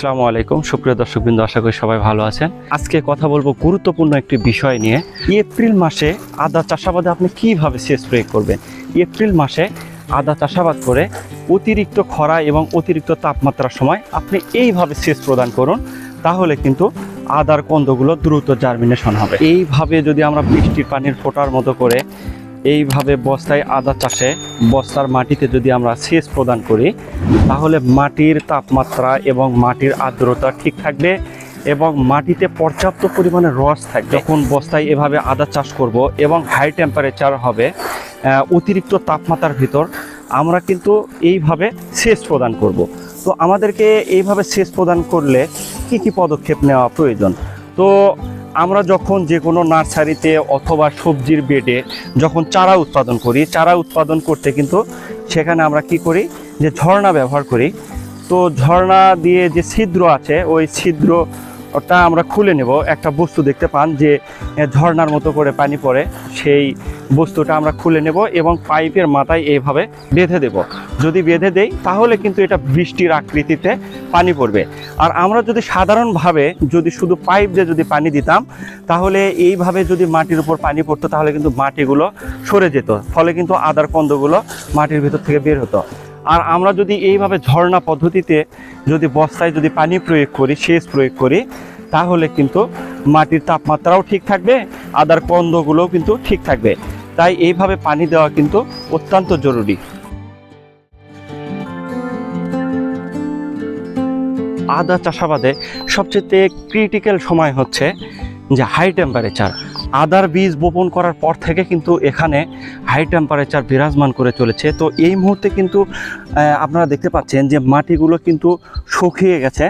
আসসালামু আলাইকুম। সুপ্রিয় দর্শকবৃন্দ, আশা করি সবাই ভালো আছেন। আজকে কথা বলব গুরুত্বপূর্ণ একটি বিষয় নিয়ে। এপ্রিল মাসে আদা চাষাবাদে আপনি কীভাবে সেচ প্রয়োগ করবেন? এপ্রিল মাসে আদা চাষাবাদ করে অতিরিক্ত খরা এবং অতিরিক্ত তাপমাত্রার সময় আপনি এইভাবে সেচ প্রদান করুন, তাহলে কিন্তু আদার কন্দগুলো দ্রুত জার্মিনেশন হবে। এইভাবে যদি আমরা বৃষ্টির পানির ফোটার মতো করে এইভাবে বস্তায় আদা চাষে বস্তার মাটিতে যদি আমরা সেচ প্রদান করি, তাহলে মাটির তাপমাত্রা এবং মাটির আর্দ্রতা ঠিক থাকবে এবং মাটিতে পর্যাপ্ত পরিমাণে রস থাকবে। যখন বস্তায় এভাবে আদা চাষ করব এবং হাই টেম্পারেচার হবে অতিরিক্ত তাপমাত্রার ভিতর, আমরা কিন্তু এইভাবে সেচ প্রদান করব। তো আমাদেরকে এইভাবে সেচ প্রদান করলে কি কি পদক্ষেপ নেওয়া প্রয়োজন? তো আমরা যখন যে কোনো নার্সারিতে অথবা সবজির বেডে যখন চারা উৎপাদন করি, চারা উৎপাদন করতে কিন্তু সেখানে আমরা কি করি? যে ঝর্ণা ব্যবহার করি। তো ঝর্ণা দিয়ে যে ছিদ্র আছে, ওই ছিদ্র ওটা আমরা খুলে নেব। একটা বস্তু দেখতে পান যে ঝর্নার মতো করে পানি পড়ে, সেই বস্তুটা আমরা খুলে নেব এবং পাইপের মাথায় এইভাবে বেঁধে দেব। যদি বেঁধে দেই, তাহলে কিন্তু এটা বৃষ্টির আকৃতিতে পানি পড়বে। আর আমরা যদি সাধারণভাবে যদি শুধু পাইপ দিয়ে যদি পানি দিতাম, তাহলে এইভাবে যদি মাটির উপর পানি পড়তো, তাহলে কিন্তু মাটিগুলো সরে যেত। ফলে কিন্তু আদার কন্দগুলো মাটির ভিতর থেকে বের হতো। আর আমরা যদি এইভাবে ঝর্ণা পদ্ধতিতে যদি বস্তায় যদি পানি প্রয়োগ করি, সেচ প্রয়োগ করি, তাহলে কিন্তু মাটির তাপমাত্রাও ঠিক থাকবে, আদার কন্দগুলোও কিন্তু ঠিক থাকবে। তাই এইভাবে পানি দেওয়া কিন্তু অত্যন্ত জরুরি। আদা চাষাবাদে সবচেয়ে ক্রিটিক্যাল সময় হচ্ছে যে হাই টেম্পারেচার আদার বীজ বপন করার পর থেকে কিন্তু এখানে হাই টেম্পারেচার বিরাজমান করে চলেছে। তো এই মুহূর্তে কিন্তু আপনারা দেখতে পাচ্ছেন যে মাটিগুলো কিন্তু শুকিয়ে গেছে।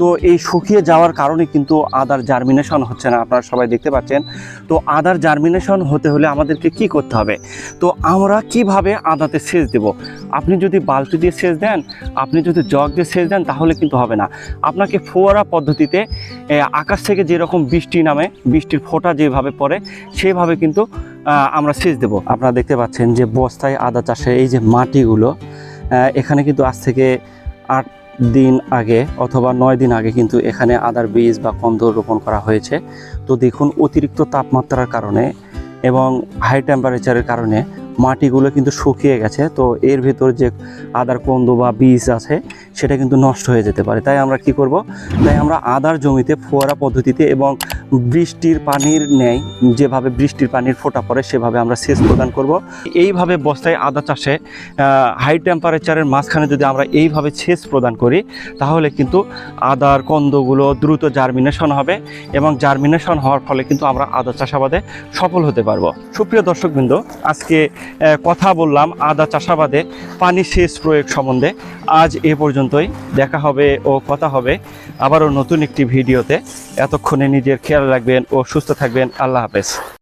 তো এই শুকিয়ে যাওয়ার কারণে কিন্তু আদার জার্মিনেশন হচ্ছে না, আপনারা সবাই দেখতে পাচ্ছেন। তো আদার জার্মিনেশন হতে হলে আমাদেরকে কি করতে হবে? তো আমরা কীভাবে আদাতে সেচ দেব? আপনি যদি বালতি দিয়ে সেচ দেন, আপনি যদি জগ দিয়ে সেচ দেন, তাহলে কিন্তু হবে না। আপনাকে ফোয়ারা পদ্ধতিতে আকাশ থেকে যেরকম বৃষ্টি নামে, বৃষ্টির ফোঁটা যেভাবে পড়ে সেভাবে কিন্তু আমরা সেচ দেব। আপনারা দেখতে পাচ্ছেন যে বস্তায় আদা চাষে এই যে মাটিগুলো এখানে কিন্তু আজ থেকে আট দিন আগে অথবা নয় দিন আগে কিন্তু এখানে আদার বীজ বা কন্দ রোপণ করা হয়েছে। তো দেখুন, অতিরিক্ত তাপমাত্রার কারণে এবং হাই টেম্পারেচারের কারণে মাটিগুলো কিন্তু শুকিয়ে গেছে। তো এর ভেতর যে আদার কন্দ বা বীজ আছে, সেটা কিন্তু নষ্ট হয়ে যেতে পারে। তাই আমরা কি করব? তাই আমরা আদার জমিতে ফোয়ারা পদ্ধতিতে এবং বৃষ্টির পানির ন্যায় যেভাবে বৃষ্টির পানির ফোঁটা পড়ে, সেভাবে আমরা সেচ প্রদান করব। এইভাবে বস্তায় আদা চাষে হাই টেম্পারেচারের মাঝখানে যদি আমরা এইভাবে সেচ প্রদান করি, তাহলে কিন্তু আদার কন্দগুলো দ্রুত জার্মিনেশন হবে এবং জার্মিনেশন হওয়ার ফলে কিন্তু আমরা আদা চাষাবাদে সফল হতে পারব। সুপ্রিয় দর্শকবৃন্দ, আজকে কথা বললাম আদা চাষাবাদে পানি সেচ প্রয়োগ সম্বন্ধে। আজ এ পর্যন্তই। দেখা হবে ও কথা হবে আবারও নতুন একটি ভিডিওতে। এতক্ষণে নিজের খেয়াল রাখবেন ও সুস্থ থাকবেন। আল্লাহ হাফেজ।